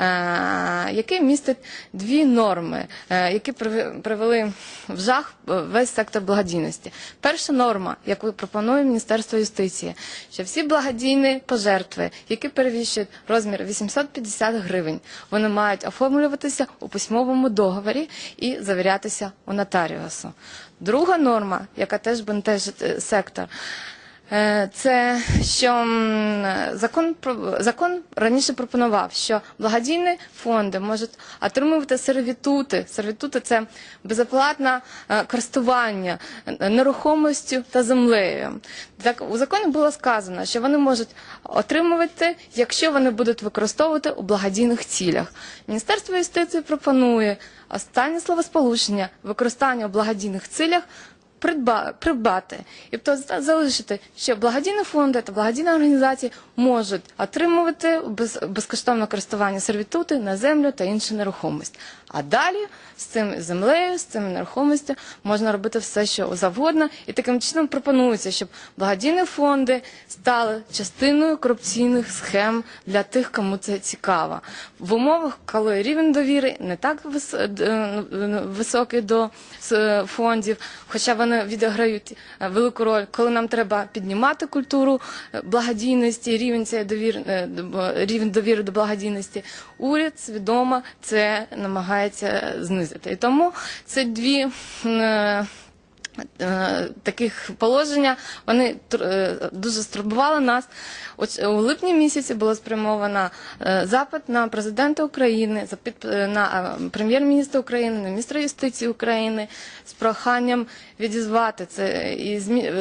е, який містить дві норми, е, які привели в жах е, весь сектор благодійності. Перша норма, яку пропонує Міністерство юстиції, що всі благодійні пожертви, які перевищують розмір 850 гривень, вони мають оформлюватися у письмовому договорі і завірятися у нотаріусу. Друга норма, яка теж бентежить сектор, Це що закон закон раніше пропонував, що благодійні фонди можуть отримувати сервітути. Сервітути це безоплатне е, користування е, нерухомістю та землею. Так у законі було сказано, що вони можуть отримувати, якщо вони будуть використовувати у благодійних цілях. Міністерство юстиції пропонує останнє словосполучення використання у благодійних цілях придбати. Тобто за- залишити, що благодійні фонди та благодійні організації можуть отримувати без, безкоштовне користування сервітути на землю та іншу нерухомість. А далі з цим землею, з цим нерухомістю можна робити все, що завгодно. І таким чином пропонується, щоб благодійні фонди стали частиною корупційних схем для тих, кому це цікаво. В умовах, коли рівень довіри не так вис- е, високий до фондів, хоча вони відіграють е, велику роль, коли нам треба піднімати культуру е, благодійності, рівень цієї довір, е, рівень довіри до благодійності, уряд свідомо це намагається знизити. І тому це дві. Е, е, таких положення вони е, дуже стурбували нас. От у липні місяці було спрямовано е, запит на президента України, е, на е, прем'єр-міністра України, на міністра юстиції України з проханням відізвати це і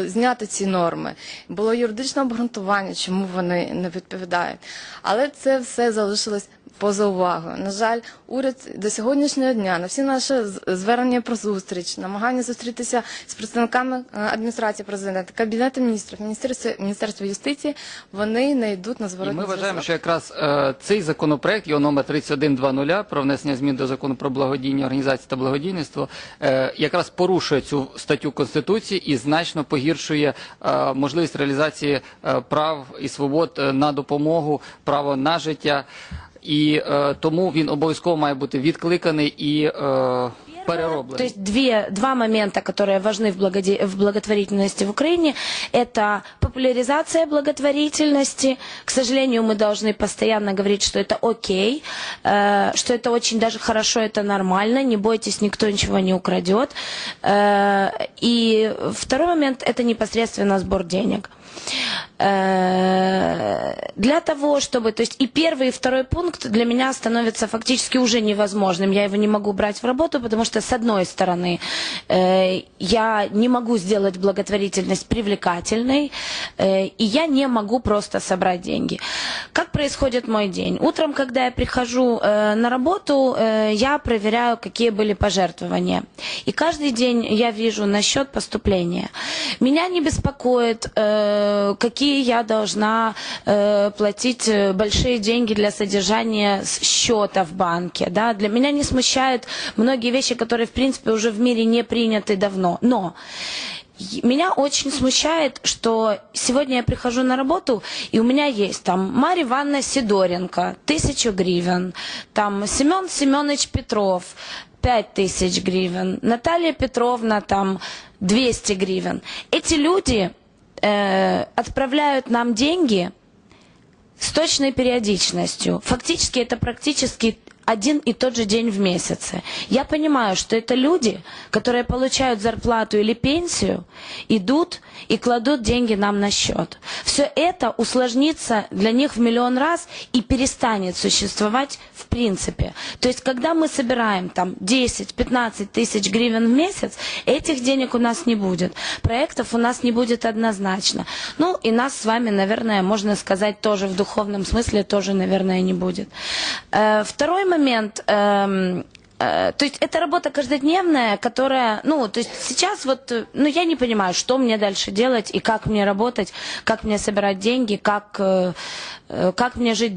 зняти ці норми. Було юридичне обґрунтування, чому вони не відповідають. Але це все залишилось поза увагою. На жаль, уряд до сьогоднішнього дня на всі наші звернення про зустріч, намагання зустрітися з представниками е, адміністрації президента, кабінету міністрів, міністерства, міністерства юстиції, вони не йдуть на І зворотний ми вважаємо, що якраз е, цей законопроект, його номер 3120 про внесення змін до закону про благодійні організації та благодійництво, е, якраз порушує цю статтю Конституції і значно погіршує е, можливість реалізації е, прав і свобод е, на допомогу, право на життя. І е, тому він обов'язково має бути відкликаний і е, То перероблений. есть две, два момента, которые важны в, благоде- в благотворительности в Украине, это популяризация благотворительности. К сожалению, мы должны постоянно говорить, что это окей, э, что это очень даже хорошо, это нормально, не бойтесь, никто ничего не украдет. Э, и второй момент, это непосредственно сбор денег. Э, для того, чтобы, то есть и первый, и второй пункт для меня становится фактически уже невозможным. Я его не могу брать в работу, потому что с одной стороны э, я не могу сделать благотворительность привлекательной, э, и я не могу просто собрать деньги. Как происходит мой день? Утром, когда я прихожу э, на работу, э, я проверяю, какие были пожертвования. И каждый день я вижу на счет поступления. Меня не беспокоит, э, какие я должна э, платить э, большие деньги для содержания счета в банке. Да? Для меня не смущают многие вещи, которые, в принципе, уже в мире не приняты давно. Но меня очень смущает, что сегодня я прихожу на работу, и у меня есть там Марья Ивановна Сидоренко, тысячу гривен, там Семен Семенович Петров, пять тысяч гривен, Наталья Петровна там 200 гривен. Эти люди э, отправляют нам деньги с точной периодичностью. Фактически это практически один и тот же день в месяце. Я понимаю, что это люди, которые получают зарплату или пенсию, идут и кладут деньги нам на счет. Все это усложнится для них в миллион раз и перестанет существовать в принципе. То есть, когда мы собираем там 10-15 тысяч гривен в месяц, этих денег у нас не будет. Проектов у нас не будет однозначно. Ну, и нас с вами, наверное, можно сказать, тоже в духовном смысле тоже, наверное, не будет. Э, Второй момент. эм, э, То есть это работа каждодневная, которая, ну, то есть сейчас вот, э, ну, я не понимаю, что мне дальше делать и как мне работать, как мне собирать деньги, как, э, э, как мне жить